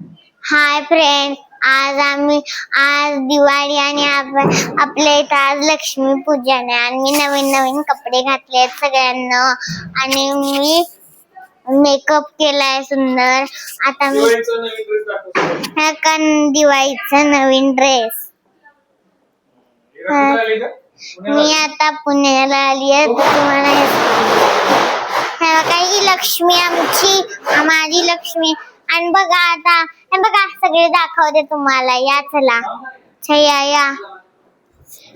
Hi friend आज आम्ही आज दिवाळी आणि आप- आपल्या इथं आज लक्ष्मी पूजन आहे. आणि मी नवीन नवीन कपडे घातले आहेत सगळ्यांना. आणि मी मेकअप केलाय सुंदर. आता मी दिवाळीचा नवीन ड्रेस दिवाळीचा नवीन मी आता पुण्याला आली आहे. तुम्हाला हे ही लक्ष्मी आमची माझी लक्ष्मी. आणि बघा आता हे बघा सगळे दाखवते तुम्हाला या चला. छया या.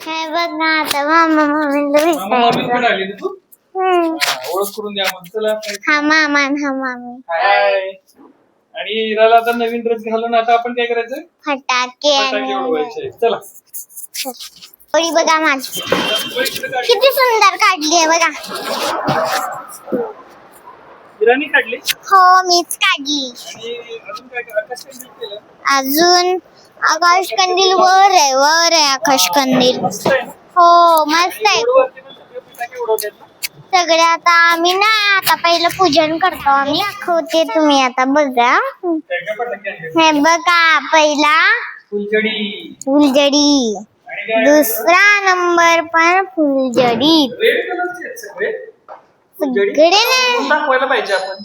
हे बघा आता मामा मामीला मामा मामीकडे भेटायचं. हा, ओळख करून द्या मग चला. हा मामा आणि हा मामी. हाय. आणि हिराला आता नवीन ड्रेस घालून आता आपण काय करायचं फटाके फटाके आणि उडवायचे. चला. होळी बघा माझी? किती सुंदर काढली आहे बघा. काढली? हो मीच काढली. आणि अजून काय आकाश कंदील केलं? अजून आकाश कंदील वर आहे वर आहे आकाश कंदील. मस्त आहे ना? हो मस्त आहे. रोडवरती पण सगळे फटाके उडवतात ना? सगळे आता आम्ही ना आता पहिलं पूजन करतो आम्ही. दाखवते तुम्ही आता बघा. काय काय फटाके आणले? हे बघा पहिला फुलझडी. फुलजडी आणि काय? दुसरा नंबर पण फुलजडी रेड कलरचे आहेत सगळे. फुलझडी सगळे ना. दाखवायला पाहिजे आपण.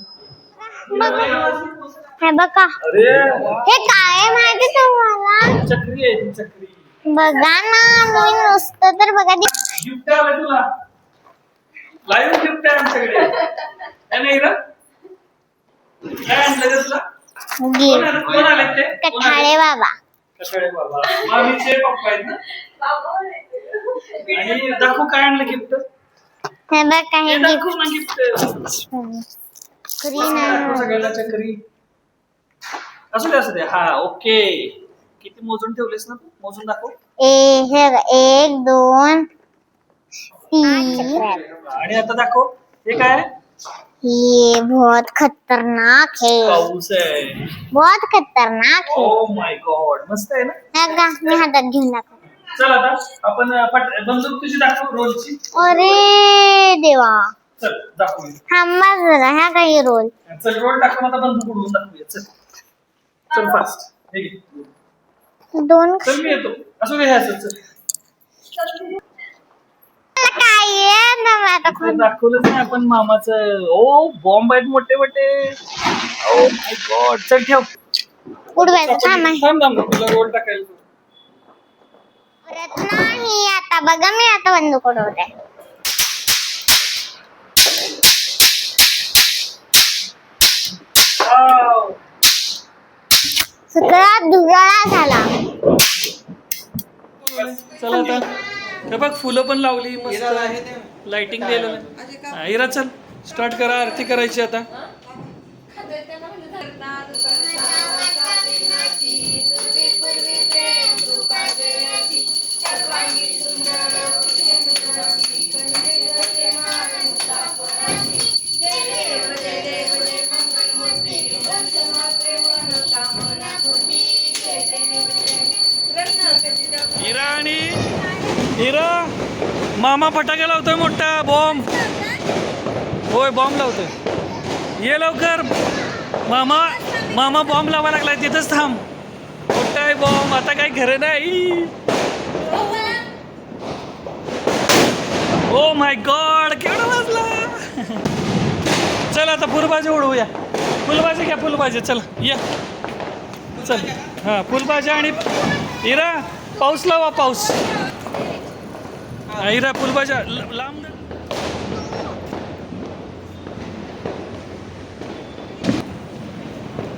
हे बघा. अरे. हे काय माहिती तुम्हाला? चक्री आहे ती चक्री. बघा ना मी नुसतं तर बघा. ते- गिफ्ट आलं तुला. लाईव्ह गिफ्ट आहे आमच्याकडे. है ना हिरा काय आणलं ग तुला? कोण गिफ्ट आलं- कोण आले ते कोण आले? कठाळे बाबा. कठाळे बाबा. मामीचे पप्पा आहेत ना. आणि दाखवू काय आणलं गिफ्ट? हे बघा हे गिफ्ट सगळ्यांना चक्री असू दे असू दे. हा ओके. किती मोजून ठेवलेस ना तू? मोजून दाखव. ए हे बघा, एक दोन तीन. आणि आता दाखव. हे काय? ये बहुत खतरनाक है. पाऊस आहे. बहुत खतरनाक है. ओ माय गॉड मस्त आहे ना? हे बघा, मी हातात घेऊन दाखव चल आता आपण पट बंदूक तुझी दाखव रोलची. अरे देवा. चल दाखव थांबा जरा ह्या काही रोल. चल रोल टाकून आता बंदूक उडवून दाखवूया. चल. चल फास्ट हे घे. दोन चल मी येतो. असू दे हे असं चल. काय आहे? ना मग आता खोल. दाखवलंच नाही आपण मामाचं. ओ बॉम्ब आहेत मोठे मोठे. ओ माय गॉड चल ठेव. उडवायचं थांब. थांब थांब तुला रोल टाकायला परत नाही आता बघा मी आता बंदूक उडवते. सगळा धुराळा झाला. चला आता. हे बघ फुलं पण लावली मस्त. लाइटिंग दिलेलं. हा, हिरा चल. स्टार्ट करा आरती करायची आता. हिरा आणि हिरा मामा फटाके लावतोय मोठा बॉम्ब होय बॉम्ब लावतोय. ये लवकर. मामा मामा बॉम्ब लावा लागलाय तिथंच थांब. मोठा आहे बॉम्ब आता काही खरं नाही. ओ माय गॉड केवढा वाजला? चल आता फुलबाजी उडवूया. फुलबाजी घ्या फुलबाजी. चल या. चल. हा फुलबाजी आणि हिरा पाऊस लावा पाऊस. हा, हिरा फुलबाजा लांब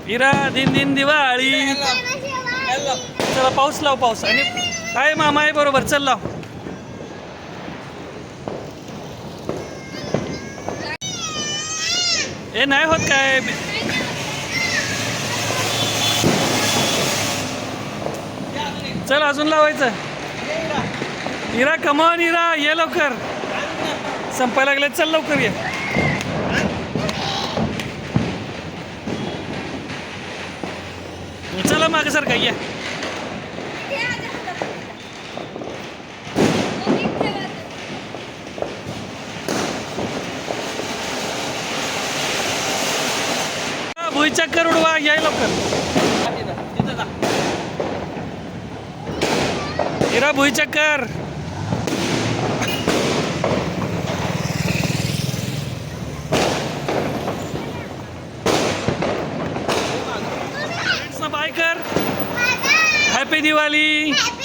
हिरा दिन दिन दिवाळी. चला पाऊस लाव पाऊस. आणि आहे मामा आहे बरोबर चल लाव. ए नाही होत काय? चल अजून लावायचं. इरा कमान इरा ये लवकर. संपायला लागले चल लवकर ये. चला मागे सारखा ये. भुईचक्कर उडवा याय लवकर. इरा भुईचक्कर बाय कर. Happy Diwali Happy